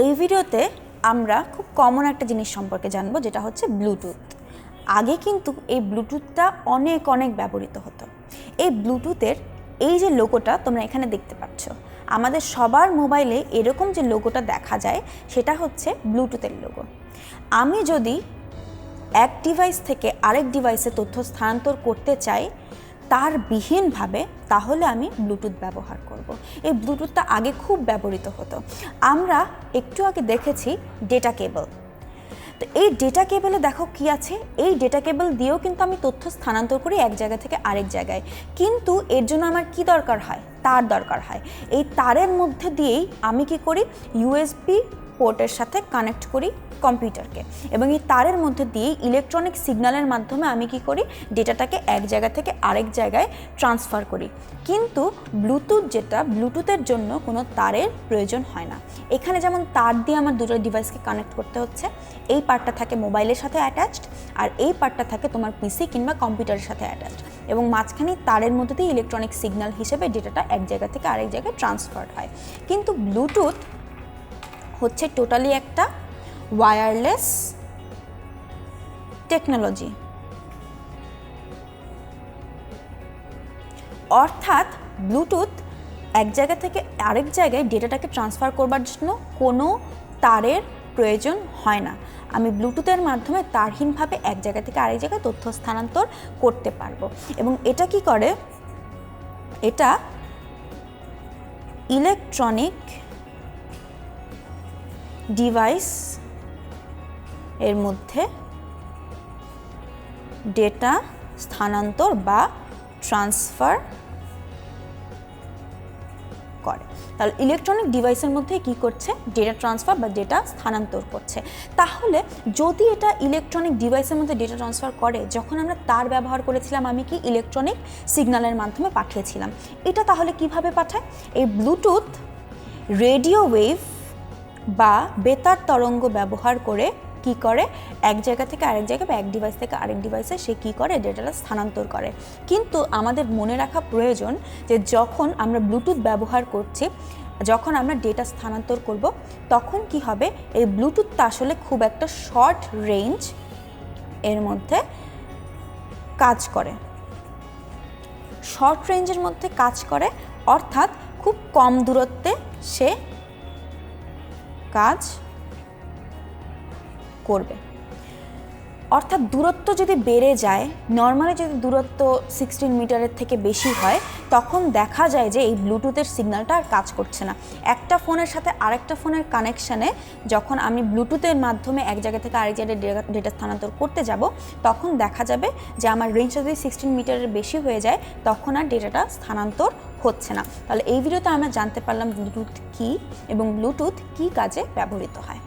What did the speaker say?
এই ভিডিওতে আমরা খুব কমন একটা জিনিস সম্পর্কে জানব, যেটা হচ্ছে ব্লুটুথ আগে কিন্তু এই ব্লুটুথটা অনেক অনেক ব্যবহৃত হতো। এই ব্লুটুথের এই যে লোগোটা তোমরা এখানে দেখতে পাচ্ছ, আমাদের সবার মোবাইলে এরকম যে লোগোটা দেখা যায়, সেটা হচ্ছে ব্লুটুথের লোগো আমি যদি এক ডিভাইস থেকে আরেক ডিভাইসে তথ্য স্থানান্তর করতে চাই তার বিহীনভাবে তাহলে আমি ব্লুটুথ ব্যবহার করব। এই ব্লুটুথটা আগে খুব ব্যবহৃত হতো। আমরা একটু আগে দেখেছি ডেটা কেবল। তো এই ডেটা কেবলে দেখো কি আছে? এই ডেটা কেবল দিয়েও কিন্তু আমি তথ্য স্থানান্তর করি এক জায়গা থেকে আরেক জায়গায়। কিন্তু এর জন্য আমার কি দরকার হয়? তার দরকার হয়। এই তারের মধ্যে দিয়েই আমি কি করি? ইউএসবি পোর্টের সাথে কানেক্ট করি কম্পিউটারকে। এবং এই তারের মধ্যে দিয়ে ইলেকট্রনিক সিগন্যালের মাধ্যমে আমি কি করি, ডেটাটাকে এক জায়গা থেকে আরেক জায়গায় ট্রান্সফার করি। কিন্তু ব্লুটুথ যেটা, ব্লুটুথের জন্য কোনো তারের প্রয়োজন হয় না। এখানে যেমন তার দিয়ে আমার দুটো ডিভাইসকে কানেক্ট করতে হচ্ছে, এই পার্টটা থাকে মোবাইলের সাথে অ্যাটাচড, আর এই পার্টটা থাকে তোমার পিসি কিংবা কম্পিউটারের সাথে অ্যাটাচড। এবং মাঝখানে তারের মধ্যে দিয়ে ইলেকট্রনিক সিগন্যাল হিসেবে ডেটাটা এক জায়গা থেকে আরেক জায়গায় ট্রান্সফার হয়। কিন্তু ব্লুটুথ হচ্ছে টোটালি একটা ওয়্যারলেস টেকনোলজি অর্থাৎ ব্লুটুথ এক জায়গা থেকে আরেক জায়গায় ডেটাটাকে ট্রান্সফার করবার জন্য কোনো তারের প্রয়োজন হয় না। আমি ব্লুটুথের মাধ্যমে তারহীনভাবে এক জায়গা থেকে আরেক জায়গায় তথ্য স্থানান্তর করতে পারব। এবং এটা কি করে? এটা ইলেকট্রনিক ডিভাইস এর মধ্যে ডেটা স্থানান্তর বা ট্রান্সফার করে। তাহলে ইলেকট্রনিক ডিভাইসের মধ্যে কি করছে? ডেটা ট্রান্সফার বা ডেটা স্থানান্তর করছে। তাহলে যদি এটা ইলেকট্রনিক ডিভাইসের মধ্যে ডেটা ট্রান্সফার করে, যখন আমরা তার ব্যবহার করেছিলাম, আমি কি ইলেকট্রনিক সিগন্যালের মাধ্যমে পাঠিয়েছিলাম? এটা তাহলে কীভাবে পাঠায়? এই ব্লুটুথ রেডিও ওয়েভ বা বেতার তরঙ্গ ব্যবহার করে কি করে? এক জায়গা থেকে আরেক জায়গায় বা এক ডিভাইস থেকে আরেক ডিভাইসে সে কি করে? ডেটাটা স্থানান্তর করে। কিন্তু আমাদের মনে রাখা প্রয়োজন যে যখন আমরা ব্লুটুথ ব্যবহার করছি, যখন আমরা ডেটা স্থানান্তর করব, তখন কি হবে? এই ব্লুটুথটা আসলে খুব একটা শর্ট রেঞ্জ এর মধ্যে কাজ করে। শর্ট রেঞ্জের মধ্যে কাজ করে, অর্থাৎ খুব কম দূরত্বে সে কাজ করবে। অর্থাৎ দূরত্ব যদি বেড়ে যায় নর্মালি যদি দূরত্ব সিক্সটিন মিটারের থেকে বেশি হয়, তখন দেখা যায় যে এই ব্লুটুথের সিগন্যালটা আর কাজ করছে না। একটা ফোনের সাথে আরেকটা ফোনের কানেকশানে যখন আমি ব্লুটুথের মাধ্যমে এক জায়গা থেকে আরেক জায়গায় ডেটা স্থানান্তর করতে যাব, তখন দেখা যাবে যে আমার রেঞ্জ যদি সিক্সটিন মিটারের বেশি হয়ে যায়, তখন আর ডেটাটা স্থানান্তর হচ্ছে না। তাহলে এই ভিডিওতে আমরা জানতে পারলাম ব্লুটুথ কী এবং ব্লুটুথ কী কাজে ব্যবহৃত হয়।